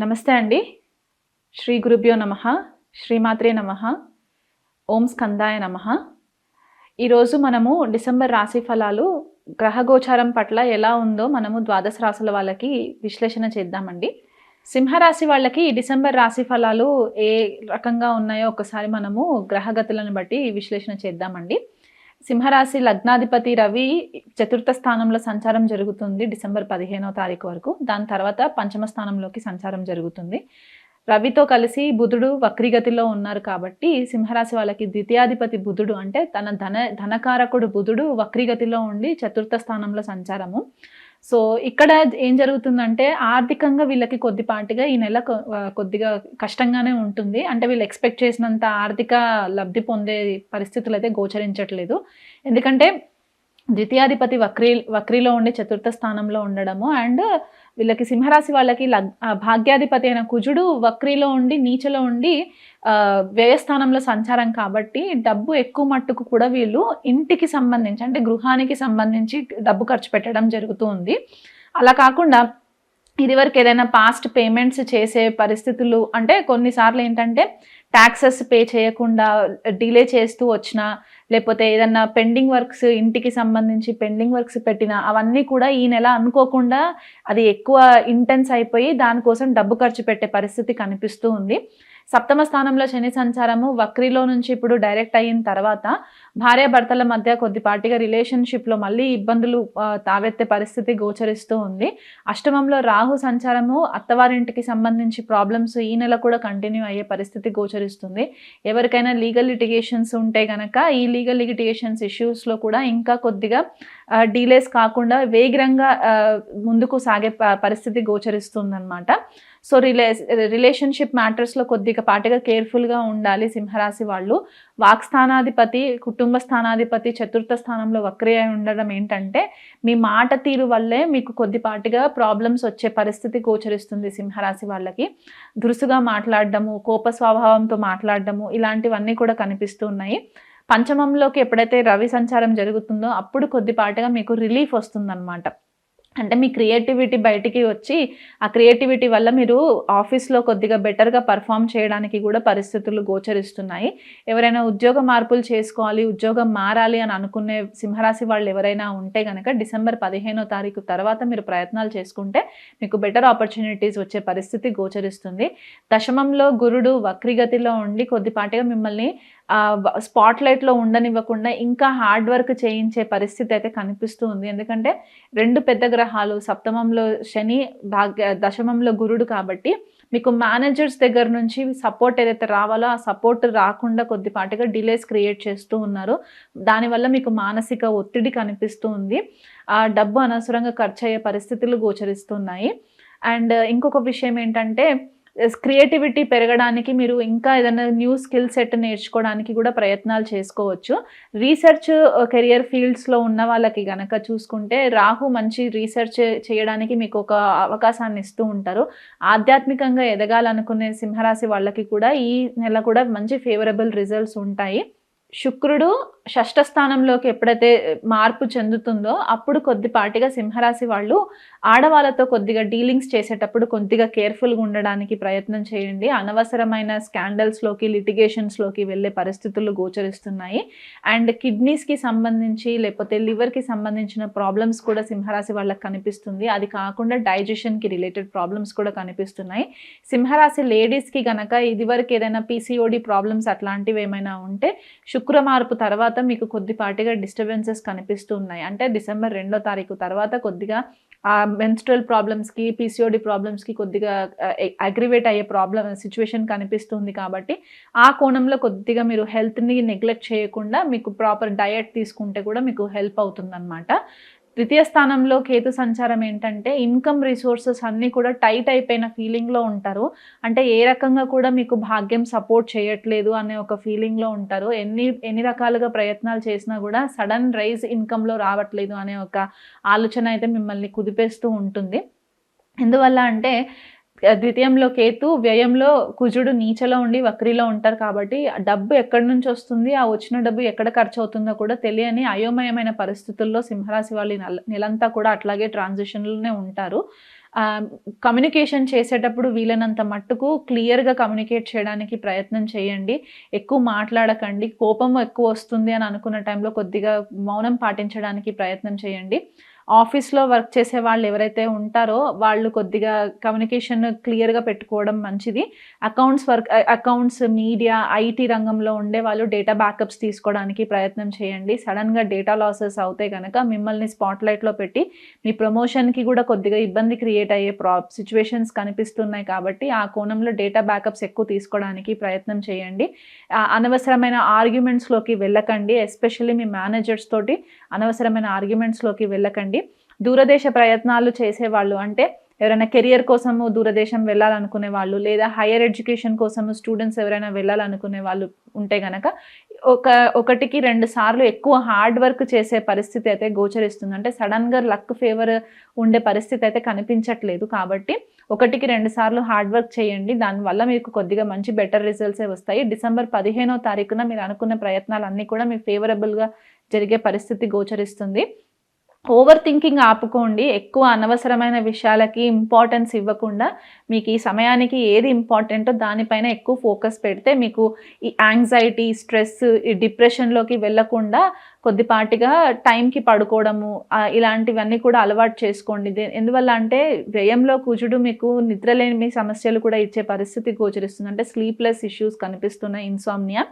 నమస్తే అండి. శ్రీ గురుభ్యో నమ శ్రీమాత్రే నమ ఓం స్కందాయ నమ. ఈరోజు మనము డిసెంబర్ రాశి ఫలాలు గ్రహగోచారం పట్ల ఎలా ఉందో మనము ద్వాదశ రాశుల వాళ్ళకి విశ్లేషణ చేద్దామండి. సింహరాశి వాళ్ళకి ఈ డిసెంబర్ రాశి ఫలాలు ఏ రకంగా ఉన్నాయో ఒకసారి మనము గ్రహగతులను బట్టి విశ్లేషణ చేద్దామండి. సింహరాశి లగ్నాధిపతి రవి చతుర్థ స్థానంలో సంచారం జరుగుతుంది డిసెంబర్ పదిహేనో తారీఖు వరకు. దాని తర్వాత పంచమ స్థానంలోకి సంచారం జరుగుతుంది. రవితో కలిసి బుధుడు వక్రిగతిలో ఉన్నారు కాబట్టి సింహరాశి వాళ్ళకి ద్వితీయాధిపతి బుధుడు అంటే తన ధన ధనకారకుడు బుధుడు వక్రిగతిలో ఉండి చతుర్థ స్థానంలో సంచారము. సో ఇక్కడ ఏం జరుగుతుందంటే ఆర్థికంగా వీళ్ళకి కొద్దిపాటిగా ఈ నెల కొ- కొద్దిగా కష్టంగానే ఉంటుంది. అంటే వీళ్ళు ఎక్స్పెక్ట్ చేసినంత ఆర్థిక లబ్ధి పొందే పరిస్థితులు అయితే గోచరించట్లేదు. ఎందుకంటే ద్వితీయాధిపతి వక్రీ వక్రీలో ఉండి చతుర్థ స్థానంలో ఉండడము. అండ్ వీళ్ళకి సింహరాశి వాళ్ళకి లగ్ భాగ్యాధిపతి అయిన కుజుడు వక్రీలో ఉండి నీచలో ఉండి వ్యయస్థానంలో సంచారం కాబట్టి డబ్బు ఎక్కువ మట్టుకు కూడా వీళ్ళు ఇంటికి సంబంధించి అంటే గృహానికి సంబంధించి డబ్బు ఖర్చు పెట్టడం జరుగుతూ ఉంది. అలా కాకుండా ఇదివరకు ఏదైనా పాస్ట్ పేమెంట్స్ చేసే పరిస్థితులు అంటే కొన్నిసార్లు ఏంటంటే ట్యాక్సెస్ పే చేయకుండా డిలే చేస్తూ వచ్చినా లేకపోతే ఏదన్నా పెండింగ్ వర్క్స్ ఇంటికి సంబంధించి పెండింగ్ వర్క్స్ పెట్టినా అవన్నీ కూడా ఈ నెల అనుకోకుండా అది ఎక్కువ ఇంటెన్స్ అయిపోయి దానికోసం డబ్బు ఖర్చు పెట్టే పరిస్థితి కనిపిస్తూ ఉంది. సప్తమ స్థానంలో శని సంచారము వక్రీలో నుంచి ఇప్పుడు డైరెక్ట్ అయిన తర్వాత భార్యాభర్తల మధ్య కొద్దిపాటిగా రిలేషన్షిప్లో మళ్ళీ ఇబ్బందులు తావెత్తే పరిస్థితి గోచరిస్తూ ఉంది. అష్టమంలో రాహు సంచారము అత్తవారింటికి సంబంధించి ప్రాబ్లమ్స్ ఈ నెల కూడా కంటిన్యూ అయ్యే పరిస్థితి గోచరిస్తుంది. ఎవరికైనా లీగల్ లిటిగేషన్స్ ఉంటే గనక ఈ లీగల్ లిటిగేషన్స్ ఇష్యూస్లో కూడా ఇంకా కొద్దిగా డీలేస్ కాకుండా వేగరంగా ముందుకు సాగే పరిస్థితి గోచరిస్తుందన్నమాట. సో రిలే రిలేషన్షిప్ మ్యాటర్స్లో కొద్దిగా పాటుగా కేర్ఫుల్గా ఉండాలి సింహరాశి వాళ్ళు. వాక్ స్థానాధిపతి కుటుంబ స్థానాధిపతి చతుర్థ స్థానంలో వక్రి అయి ఉండడం ఏంటంటే మీ మాట తీరు వల్లే మీకు కొద్దిపాటిగా ప్రాబ్లమ్స్ వచ్చే పరిస్థితి గోచరిస్తుంది సింహరాశి వాళ్ళకి. దురుసుగా మాట్లాడడము కోప స్వభావంతో మాట్లాడడము ఇలాంటివన్నీ కూడా కనిపిస్తూ ఉన్నాయి. పంచమంలోకి ఎప్పుడైతే రవి సంచారం జరుగుతుందో అప్పుడు కొద్దిపాటిగా మీకు రిలీఫ్ వస్తుందన్నమాట. అంటే మీ క్రియేటివిటీ బయటికి వచ్చి ఆ క్రియేటివిటీ వల్ల మీరు ఆఫీస్లో కొద్దిగా బెటర్గా పర్ఫామ్ చేయడానికి కూడా పరిస్థితులు గోచరిస్తున్నాయి. ఎవరైనా ఉద్యోగ మార్పులు చేసుకోవాలి ఉద్యోగం మారాలి అని అనుకునే సింహరాశి వాళ్ళు ఎవరైనా ఉంటే కనుక డిసెంబర్ పదిహేనో తారీఖు తర్వాత మీరు ప్రయత్నాలు చేసుకుంటే మీకు బెటర్ ఆపర్చునిటీస్ వచ్చే పరిస్థితి గోచరిస్తుంది. దశమంలో గురుడు వక్రిగతిలో ఉండి కొద్దిపాటిగా మిమ్మల్ని స్పాట్ లైట్లో ఉండనివ్వకుండా ఇంకా హార్డ్ వర్క్ చేయించే పరిస్థితి అయితే కనిపిస్తూ ఉంది. ఎందుకంటే రెండు పెద్ద గ్రహాలు సప్తమంలో శని భాగ్య దశమంలో గురుడు కాబట్టి మీకు మేనేజర్స్ దగ్గర నుంచి సపోర్ట్ ఏదైతే రావాలో ఆ సపోర్ట్ రాకుండా కొద్దిపాటిగా డిలేస్ క్రియేట్ చేస్తూ ఉన్నారు. దానివల్ల మీకు మానసిక ఒత్తిడి కనిపిస్తూ ఉంది. ఆ డబ్బు అనవసరంగా ఖర్చు అయ్యే పరిస్థితులు గోచరిస్తున్నాయి. అండ్ ఇంకొక విషయం ఏంటంటే క్రియేటివిటీ పెరగడానికి మీరు ఇంకా ఏదైనా న్యూ స్కిల్ సెట్ నేర్చుకోవడానికి కూడా ప్రయత్నాలు చేసుకోవచ్చు. రీసెర్చ్ కెరియర్ ఫీల్డ్స్లో ఉన్న వాళ్ళకి గనక చూసుకుంటే రాహు మంచి రీసెర్చ్ చేయడానికి మీకు ఒక అవకాశాన్ని ఇస్తూ ఉంటారు. ఆధ్యాత్మికంగా ఎదగాలనుకునే సింహరాశి వాళ్ళకి కూడా ఈ నెల కూడా మంచి ఫేవరబుల్ రిజల్ట్స్ ఉంటాయి. శుక్రుడు షష్ఠ స్థానంలోకి ఎప్పుడైతే మార్పు చెందుతుందో అప్పుడు కొద్దిపాటిగా సింహరాశి వాళ్ళు ఆడవాళ్ళతో కొద్దిగా డీలింగ్స్ చేసేటప్పుడు కొద్దిగా కేర్ఫుల్గా ఉండడానికి ప్రయత్నం చేయండి. అనవసరమైన స్కాండల్స్లోకి లిటిగేషన్స్లోకి వెళ్ళే పరిస్థితులు గోచరిస్తున్నాయి. అండ్ కిడ్నీస్కి సంబంధించి లేకపోతే లివర్కి సంబంధించిన ప్రాబ్లమ్స్ కూడా సింహరాశి వాళ్ళకి కనిపిస్తుంది. అది కాకుండా డైజెషన్కి రిలేటెడ్ ప్రాబ్లమ్స్ కూడా కనిపిస్తున్నాయి. సింహరాశి లేడీస్కి గనక ఇదివరకు ఏదైనా పీసీఓడి ప్రాబ్లమ్స్ అట్లాంటివి ఏమైనా ఉంటే శుక్ర మార్పు తర్వాత మీకు కొద్దిపాటిగా డిస్టర్బెన్సెస్ కనిపిస్తూ ఉన్నాయి అంటే డిసెంబర్ రెండో తారీఖు తర్వాత కొద్దిగా ఆ మెన్స్ట్రల్ ప్రాబ్లమ్స్కి పీసీఓడి ప్రాబ్లమ్స్కి కొద్దిగా అగ్రివేట్ అయ్యే ప్రాబ్లమ్ సిచ్యువేషన్ కనిపిస్తుంది కాబట్టి ఆ కోణంలో కొద్దిగా మీరు హెల్త్ని నెగ్లెక్ట్ చేయకుండా మీకు ప్రాపర్ డయట్ తీసుకుంటే కూడా మీకు హెల్ప్ అవుతుందన్నమాట. ద్వితీయ స్థానంలో కేతు సంచారం ఏంటంటే ఇన్కమ్ రిసోర్సెస్ అన్నీ కూడా టైట్ అయిపోయిన ఫీలింగ్లో ఉంటారు. అంటే ఏ రకంగా కూడా మీకు భాగ్యం సపోర్ట్ చేయట్లేదు అనే ఒక ఫీలింగ్లో ఉంటారు. ఎన్ని ఎన్ని రకాలుగా ప్రయత్నాలు చేసినా కూడా సడన్ రైజ్ ఇన్కంలో రావట్లేదు అనే ఒక ఆలోచన అయితే మిమ్మల్ని కుదిపేస్తూ ఉంటుంది. ఎందువల్ల అంటే ద్వితీయంలో కేతు వ్యయంలో కుజుడు నీచలో ఉండి వక్రిలో ఉంటారు కాబట్టి డబ్బు ఎక్కడి నుంచి వస్తుంది ఆ వచ్చిన డబ్బు ఎక్కడ ఖర్చు అవుతుందో కూడా తెలియని అయోమయమైన పరిస్థితుల్లో సింహరాశి వాళ్ళు నెలంతా కూడా అట్లాగే ట్రాన్సిషన్లోనే ఉంటారు. కమ్యూనికేషన్ చేసేటప్పుడు వీలైనంత మట్టుకు క్లియర్గా కమ్యూనికేట్ చేయడానికి ప్రయత్నం చేయండి. ఎక్కువ మాట్లాడకండి. కోపం ఎక్కువ వస్తుంది అని అనుకున్న టైంలో కొద్దిగా మౌనం పాటించడానికి ప్రయత్నం చేయండి. ఆఫీస్లో వర్క్ చేసే వాళ్ళు ఎవరైతే ఉంటారో వాళ్ళు కొద్దిగా కమ్యూనికేషన్ క్లియర్గా పెట్టుకోవడం మంచిది. Accounts work accounts media IT రంగంలో ఉండే వాళ్ళు డేటా బ్యాకప్స్ తీసుకోవడానికి ప్రయత్నం చేయండి. సడన్గా డేటా లాసెస్ అవుతే కనుక మిమ్మల్ని స్పాట్లైట్లో పెట్టి మీ ప్రమోషన్కి కూడా కొద్దిగా ఇబ్బంది క్రియేట్ అయ్యే ప్రా సిచ్యువేషన్స్ కనిపిస్తున్నాయి కాబట్టి ఆ కోణంలో డేటా బ్యాకప్స్ ఎక్కువ తీసుకోవడానికి ప్రయత్నం చేయండి. అనవసరమైన ఆర్గ్యుమెంట్స్లోకి వెళ్ళకండి ఎస్పెషల్లీ మీ మేనేజర్స్ తోటి అనవసరమైన ఆర్గ్యుమెంట్స్లోకి వెళ్ళకండి. దూరదేశ ప్రయత్నాలు చేసేవాళ్ళు అంటే ఎవరైనా కెరియర్ కోసము దూరదేశం వెళ్ళాలనుకునే వాళ్ళు లేదా హైయర్ ఎడ్యుకేషన్ కోసము స్టూడెంట్స్ ఎవరైనా వెళ్ళాలనుకునే వాళ్ళు ఉంటే కనుక ఒక ఒకటికి రెండు సార్లు ఎక్కువ హార్డ్ వర్క్ చేసే పరిస్థితి అయితే గోచరిస్తుంది. అంటే సడన్గా లక్ ఫేవర్ ఉండే పరిస్థితి అయితే కనిపించట్లేదు కాబట్టి ఒకటికి రెండు సార్లు హార్డ్ వర్క్ చేయండి. దానివల్ల మీకు కొద్దిగా మంచి బెటర్ రిజల్ట్సే వస్తాయి. డిసెంబర్ పదిహేనో తారీఖున మీరు అనుకున్న ప్రయత్నాలన్నీ కూడా మీకు ఫేవరబుల్గా జరిగే పరిస్థితి గోచరిస్తుంది. ఓవర్ థింకింగ్ ఆపుకోండి. ఎక్కువ అనవసరమైన విషయాలకి ఇంపార్టెన్స్ ఇవ్వకుండా మీకు ఈ సమయానికి ఏది ఇంపార్టెంటో దానిపైన ఎక్కువ ఫోకస్ పెడితే మీకు ఈ యాంగ్జైటీ స్ట్రెస్ ఈ డిప్రెషన్లోకి వెళ్ళకుండా కొద్దిపాటిగా టైంకి పడుకోవడము ఇలాంటివన్నీ కూడా అలవాటు చేసుకోండి. ఎందువల్ల అంటే వ్యయంలో కూచుడు మీకు నిద్రలేని సమస్యలు కూడా ఇచ్చే పరిస్థితి గోచరిస్తుంది. అంటే స్లీప్లెస్ ఇష్యూస్ కనిపిస్తున్నాయి ఇన్సామ్నియా.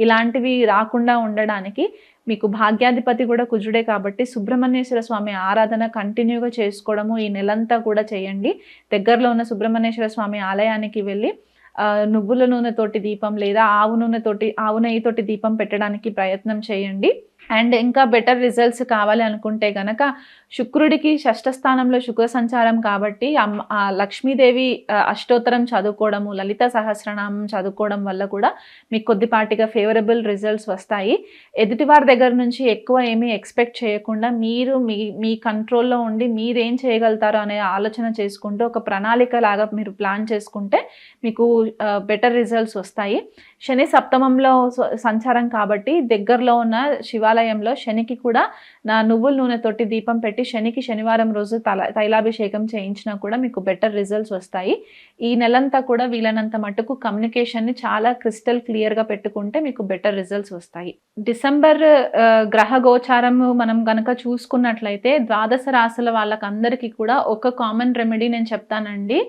ఇలాంటివి రాకుండా ఉండడానికి మీకు భాగ్యాధిపతి కూడా కుజుడే కాబట్టి సుబ్రహ్మణ్యేశ్వర స్వామి ఆరాధన కంటిన్యూగా చేసుకోవడము ఈ నెలంతా కూడా చేయండి. దగ్గరలో ఉన్న సుబ్రహ్మణ్యేశ్వర స్వామి ఆలయానికి వెళ్ళి నువ్వుల నూనెతోటి దీపం లేదా ఆవు నూనెతోటి ఆవు నెయ్యితోటి దీపం పెట్టడానికి ప్రయత్నం చేయండి. అండ్ ఇంకా బెటర్ రిజల్ట్స్ కావాలి అనుకుంటే గనక శుక్రుడికి షష్ఠ స్థానంలో శుక్ర సంచారం కాబట్టి లక్ష్మీదేవి అష్టోత్తరం చదువుకోవడము లలిత సహస్రనామం చదువుకోవడం వల్ల కూడా మీకు కొద్దిపాటిగా ఫేవరబుల్ రిజల్ట్స్ వస్తాయి. ఎదుటివారి దగ్గర నుంచి ఎక్కువ ఏమీ ఎక్స్పెక్ట్ చేయకుండా మీరు మీ మీ కంట్రోల్లో ఉండి మీరేం చేయగలుగుతారో అనే ఆలోచన చేసుకుంటూ ఒక ప్రణాళిక లాగా మీరు ప్లాన్ చేసుకుంటే మీకు బెటర్ రిజల్ట్స్ వస్తాయి. శని సప్తమంలో సంచారం కాబట్టి దగ్గరలో ఉన్న శివ శివాలయంలో శనికి కూడా నా నువ్వుల నూనెతోటి దీపం పెట్టి శనికి శనివారం రోజు తల తైలాభిషేకం చేయించినా కూడా మీకు బెటర్ రిజల్ట్స్ వస్తాయి. ఈ నెలంతా కూడా వీలైనంత మటుకు కమ్యూనికేషన్ని చాలా క్రిస్టల్ క్లియర్గా పెట్టుకుంటే మీకు బెటర్ రిజల్ట్స్ వస్తాయి. డిసెంబర్ గ్రహ గోచారం మనం గనక చూసుకున్నట్లయితే ద్వాదశ రాశుల వాళ్ళకందరికీ కూడా ఒక కామన్ రెమెడీ నేను చెప్తానండి.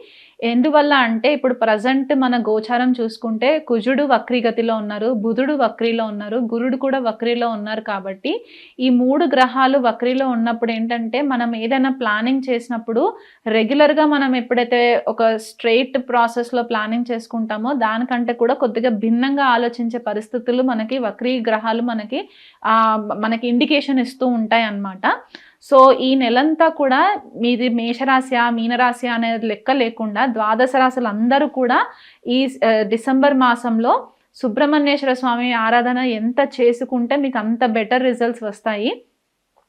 ఎందువల్ల అంటే ఇప్పుడు ప్రజెంట్ మన గోచారం చూసుకుంటే కుజుడు వక్రీగతిలో ఉన్నారు బుధుడు వక్రీలో ఉన్నారు గురుడు కూడా వక్రీలో ఉన్నారు కాబట్టి ఈ మూడు గ్రహాలు వక్రీలో ఉన్నప్పుడు ఏంటంటే మనం ఏదైనా ప్లానింగ్ చేసినప్పుడు రెగ్యులర్గా మనం ఎప్పుడైతే ఒక స్ట్రైట్ ప్రాసెస్లో ప్లానింగ్ చేసుకుంటామో దానికంటే కూడా కొద్దిగా భిన్నంగా ఆలోచించే పరిస్థితులు మనకి వక్రీ గ్రహాలు మనకి మనకి ఇండికేషన్ ఇస్తూ ఉంటాయి అన్నమాట సో ఈ నెలంతా కూడా మీది మేషరాశి మీనరాశి అనేది లెక్క లేకుండా ద్వాదశ రాశులు అందరూ కూడా ఈ డిసెంబర్ మాసంలో సుబ్రహ్మణ్యేశ్వర స్వామి ఆరాధన ఎంత చేసుకుంటే మీకు అంత బెటర్ రిజల్ట్స్ వస్తాయి.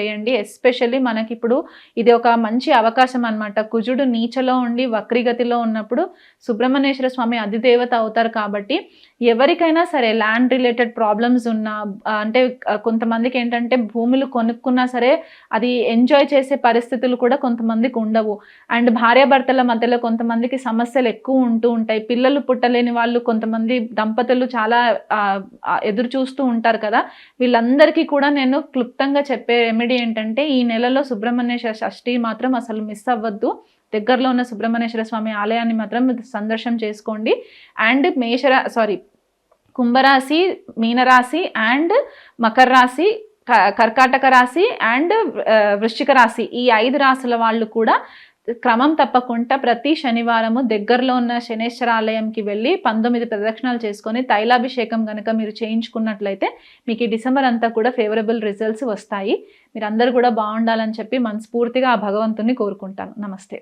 చేయండి. ఎస్పెషల్లీ మనకి ఇప్పుడు ఇది ఒక మంచి అవకాశం అనమాట కుజుడు నీచలో ఉండి వక్రిగతిలో ఉన్నప్పుడు సుబ్రహ్మణ్యేశ్వర స్వామి అధిదేవత అవుతారు కాబట్టి ఎవరికైనా సరే ల్యాండ్ రిలేటెడ్ ప్రాబ్లమ్స్ ఉన్నా అంటే కొంతమందికి ఏంటంటే భూములు కొనుక్కున్నా సరే అది ఎంజాయ్ చేసే పరిస్థితులు కూడా కొంతమందికి ఉండవు. అండ్ భార్యాభర్తల మధ్యలో కొంతమందికి సమస్యలు ఎక్కువ ఉంటూ ఉంటాయి. పిల్లలు పుట్టలేని వాళ్ళు కొంతమంది దంపతులు చాలా ఎదురు చూస్తూ ఉంటారు కదా. వీళ్ళందరికీ కూడా నేను క్లుప్తంగా చెప్పే రెమెడీ రెమెడీ ఏంటంటే ఈ నెలలో సుబ్రహ్మణ్యేశ్వర షష్ఠి మాత్రం అసలు మిస్ అవ్వద్దు. దగ్గరలో ఉన్న సుబ్రహ్మణ్యేశ్వర స్వామి ఆలయాన్ని మాత్రం సందర్శనం చేసుకోండి. అండ్ మేషరా సారీ కుంభరాశి మీనరాశి అండ్ మకర రాశి కర్కాటక రాశి అండ్ వృశ్చిక రాశి ఈ ఐదు రాశుల వాళ్ళు కూడా క్రమం తప్పకుండా ప్రతి శనివారము దగ్గరలో ఉన్న శనేశ్వర ఆలయంకి వెళ్ళి పంతొమ్మిది ప్రదక్షిణాలు చేసుకొని తైలాభిషేకం కనుక మీరు చేయించుకున్నట్లయితే మీకు ఈ డిసెంబర్ అంతా కూడా ఫేవరబుల్ రిజల్ట్స్ వస్తాయి. మీరు కూడా బాగుండాలని చెప్పి మనస్ఫూర్తిగా ఆ భగవంతుని కోరుకుంటాను. నమస్తే.